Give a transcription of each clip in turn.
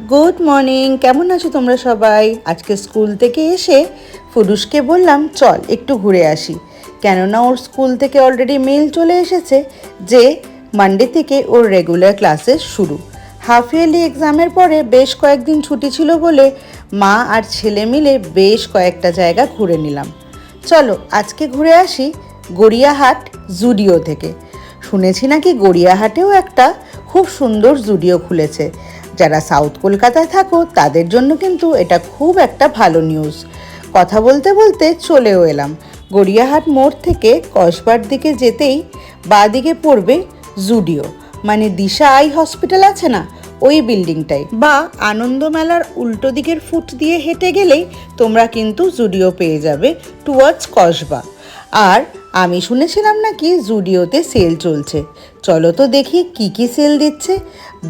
Good morning কেমন আছো তোমরা সবাই? আজকে স্কুল থেকে এসে ফুরুষকে বললাম, চল, একটু ঘুরে আসি। কেননা ওর স্কুল থেকে অলরেডি মেল চলে এসেছে যে মানডে থেকে ওর রেগুলার ক্লাসেস শুরু। হাফ ইয়ারলি এক্সামের পরে বেশ কয়েকদিন ছুটি ছিল বলে মা আর ছেলে মিলে বেশ কয়েকটা জায়গা ঘুরে নিলাম। চলো, আজকে ঘুরে আসি গড়িয়াহাট জুডিও থেকে। শুনেছি নাকি গড়িয়াহাটেও একটা খুব সুন্দর জুডিও খুলেছে। যারা সাউথ কলকাতায় থাকো, তাদের জন্য কিন্তু এটা খুব একটা ভালো নিউজ কথা বলতে বলতে চলেও এলাম। গড়িয়াহাট মোড় থেকে কসবার দিকে যেতেই বাঁ দিকে পড়বে জুডিও। মানে দিশা আই হসপিটাল আছে না ওই বিল্ডিংটাই বা আনন্দ মেলার উল্টো দিকের ফুট দিয়ে হেঁটে গেলেই তোমরা কিন্তু জুডিও পেয়ে যাবে টুয়ার্ডস কসবা। আর আমি শুনেছিলাম নাকি জুডিওতে সেল চলছে। চলো তো দেখি কি কি সেল দিচ্ছে।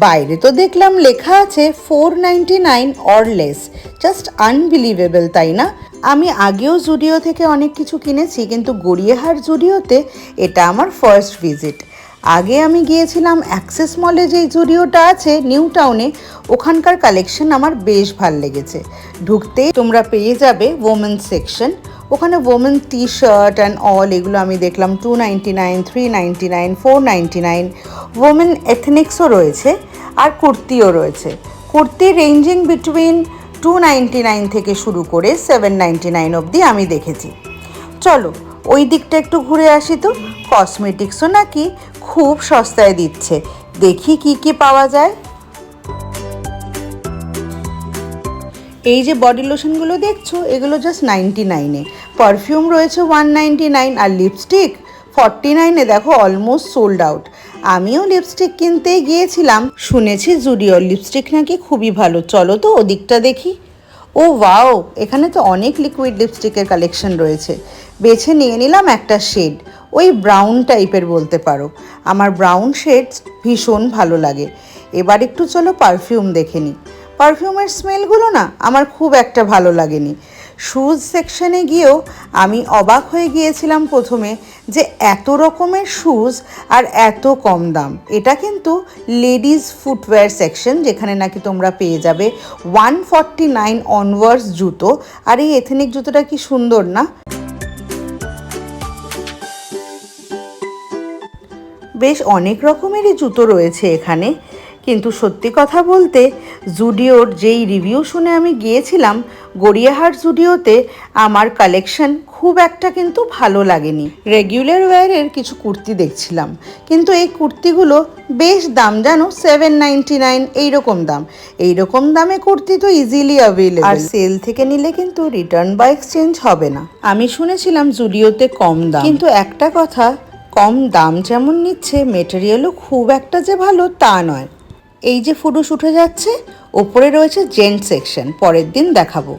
বাইরে তো দেখলাম লেখা আছে four ninety nine or less. Just unbelievable, তাই না? আমি আগেও জুডিও থেকে অনেক কিছু কিনেছি, কিন্তু গড়িয়াহাট জুডিওতে এটা আমার ফার্স্ট ভিজিট। আগে আমি গিয়েছিলাম অ্যাক্সেস মলে যে জুডিওটা আছে, নিউ টাউনে, ওখানকার কালেকশন আমার বেশ ভালো লেগেছে। ঢুকতেই তোমরা পেয়ে যাবে ওমেন সেকশন ওখানে women T shirt and all এগুলো আমি দেখলাম two ninety nine three ninety nine four ninety nine women এথনিক্সও রয়েছে আর কুর্তিও রয়েছে। Kurti ranging between two ninety nine থেকে শুরু করে সেভেন নাইনটি নাইন অবধি আমি দেখেছি। চলো, ওই দিকটা একটু ঘুরে আসি তো। কসমেটিক্সও নাকি খুব সস্তায় দিচ্ছে। দেখি কি কি পাওয়া যায়। এই যে বডি লোশনগুলো দেখছ, এগুলো জাস্ট নাইনটি নাইনে পারফিউম রয়েছে ওয়ান নাইনটি নাইন আর লিপস্টিক ফর্টি নাইনে দেখো অলমোস্ট সোল্ড আউট আমিও লিপস্টিক কিনতে গিয়েছিলাম। শুনেছি জুডিওর লিপস্টিক নাকি খুবই ভালো। চলো তো ওদিকটা দেখি। ও ওয়াও এখানে তো অনেক লিকুইড লিপস্টিকের কালেকশন রয়েছে। বেছে নিয়ে নিলাম একটা শেড ওই ব্রাউন টাইপের বলতে পারো। আমার ব্রাউন শেড ভীষণ ভালো লাগে। এবার একটু চলো পারফিউম দেখে নিই পারফিউমের স্মেলগুলো না আমার খুব একটা ভালো লাগেনি। শুজ সেকশনে গিয়েও আমি অবাক হয়ে গিয়েছিলাম প্রথমে যে এত রকমের শুজ আর এত কম দাম। এটা কিন্তু লেডিস ফুটওয়্যার সেকশন যেখানে নাকি তোমরা পেয়ে যাবে। ওয়ান ফর্টি নাইন অনওয়ার্ডস জুতো। আর এই এথেনিক জুতোটা কি সুন্দর না? বেশ অনেক রকমেরই জুতো রয়েছে এখানে। কিন্তু সত্যি কথা বলতে, জুডিওর যেই রিভিউ শুনে আমি গিয়েছিলাম, গড়িয়াহাট জুডিওতে আমার কালেকশন খুব একটা কিন্তু ভালো লাগেনি। রেগুলার ওয়্যারের কিছু কুর্তি দেখছিলাম। কিন্তু এই কুর্তিগুলো বেশ দাম, জানো? সেভেন নাইনটি নাইন এইরকম দাম। এইরকম দামে কুর্তি তো ইজিলি অ্যাভেলেবল আর সেল থেকে নিলে কিন্তু রিটার্ন বা এক্সচেঞ্জ হবে না। আমি শুনেছিলাম জুডিওতে কম দাম। কিন্তু একটা কথা কম দাম যেমন নিচ্ছে মেটেরিয়ালও খুব একটা যে ভালো তা নয়। এই যে ফুডুস উঠে যাচ্ছে, ওপরে রয়েছে জেন্ট সেকশন পরের দিন দেখাবো।